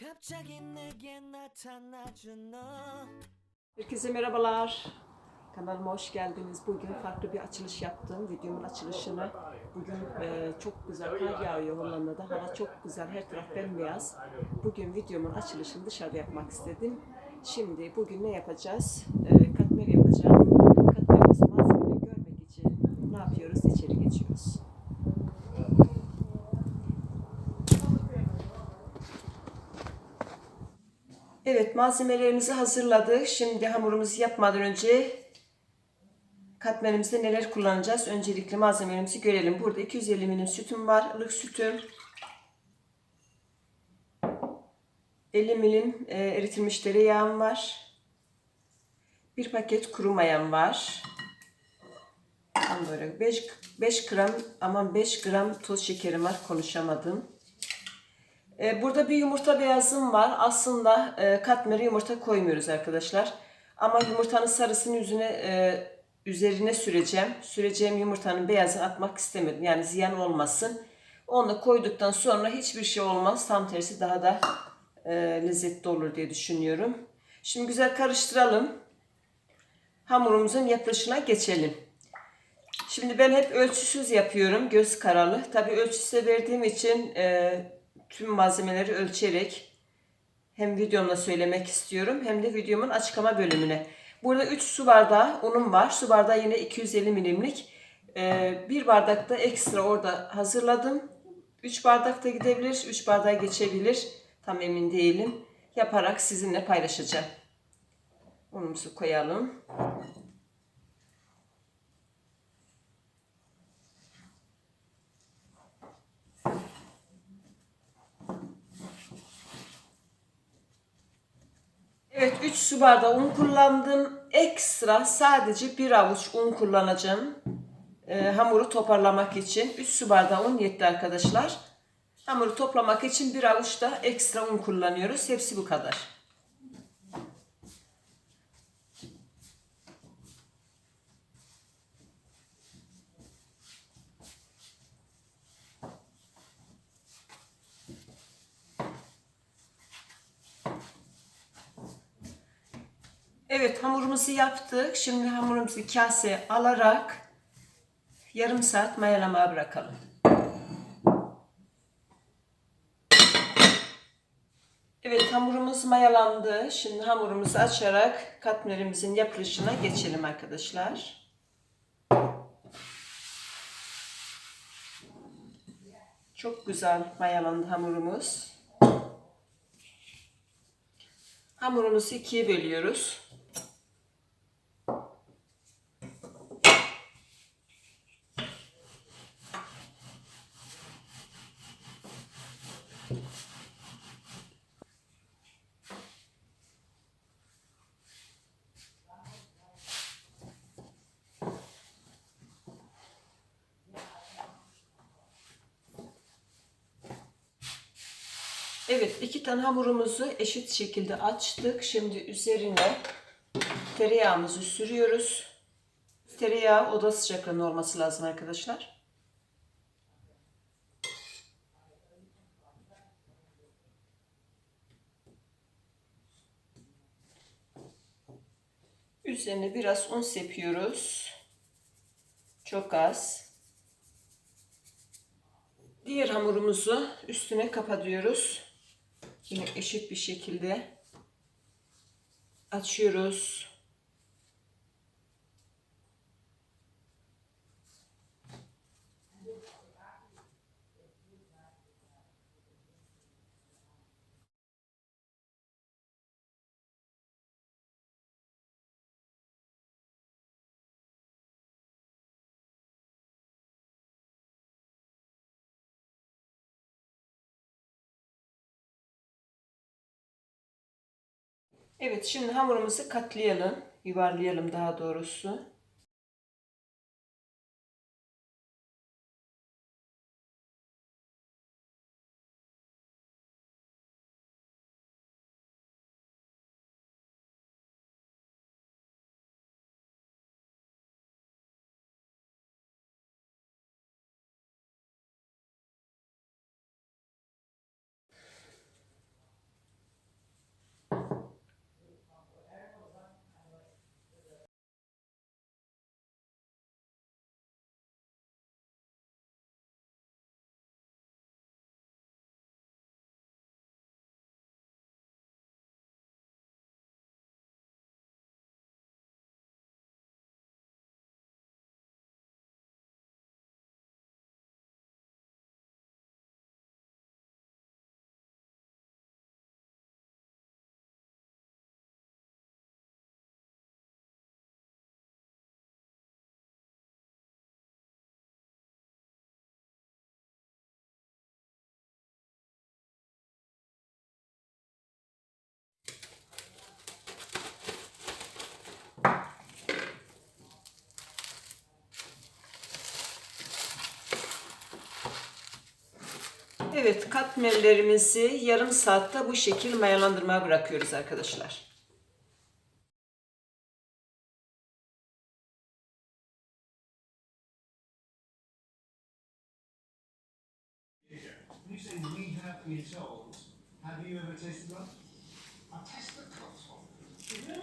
갑자기 내게 나타나준 너 Herkese merhabalar. Kanalıma hoş geldiniz. Bugün farklı bir açılış yaptım. Videomun açılışını. Bugün e, çok güzel kar yağıyor Hollanda'da. Hava çok güzel. Her taraf bembeyaz. Bugün videomun açılışını dışarıda yapmak istedim. Şimdi bugün ne yapacağız? E, Evet malzemelerimizi hazırladık. Şimdi hamurumuzu yapmadan önce katmerimizde neler kullanacağız? Öncelikle malzemelerimizi görelim. Burada 250 milim sütüm var. ılık sütüm. 50 milim e, eritilmiş tereyağım var. Bir paket kuru mayam var. Tam böyle 5, 5 gram aman 5 gram toz şekerim var. Konuşamadım. Ee, Burada bir yumurta beyazım var. Aslında e, katmeri yumurta koymuyoruz arkadaşlar. Ama yumurtanın sarısını yüzüne e, üzerine süreceğim. Süreceğim yumurtanın beyazını atmak istemedim. Yani ziyan olmasın. Onu koyduktan sonra hiçbir şey olmaz. Tam tersi daha da e, lezzetli olur diye düşünüyorum. Şimdi güzel karıştıralım. Hamurumuzun yapılışına geçelim. Şimdi ben hep ölçüsüz yapıyorum. Göz karalı. Tabii ölçüsüze verdiğim için tüm malzemeleri ölçerek hem videomda söylemek istiyorum hem de videomun açıklama bölümüne. Burada 3 su bardağı unum var. Su bardağı yine 250 milimlik. Ee, bir bardak da ekstra orada hazırladım. 3 bardak da gidebilir, 3 bardağa geçebilir. Tam emin değilim. Yaparak sizinle paylaşacağım. Unumuzu koyalım. Evet 3 su bardağı un kullandım. Ekstra sadece bir avuç un kullanacağım. Ee, hamuru toparlamak için. 3 su bardağı un yetti arkadaşlar. Hamuru toplamak için bir avuç da ekstra un kullanıyoruz. Hepsi bu kadar. Evet hamurumuzu yaptık. Şimdi hamurumuzu kaseye alarak yarım saat mayalamaya bırakalım. Evet hamurumuz mayalandı. Şimdi hamurumuzu açarak katmerimizin yapılışına geçelim arkadaşlar. Çok güzel mayalandı hamurumuz. Hamurumuzu ikiye bölüyoruz. Evet, iki tane hamurumuzu eşit şekilde açtık. Şimdi üzerine tereyağımızı sürüyoruz. Tereyağı oda sıcaklığında olması lazım arkadaşlar. Üzerine biraz un sepiyoruz. Çok az. Diğer hamurumuzu üstüne kapatıyoruz. Yine eşit bir şekilde açıyoruz. Evet şimdi hamurumuzu katlayalım. Yuvarlayalım daha doğrusu. Evet katmerlerimizi yarım saatte bu şekil mayalandırmaya bırakıyoruz arkadaşlar. Have you ever tasted one? I've tasted the raw one?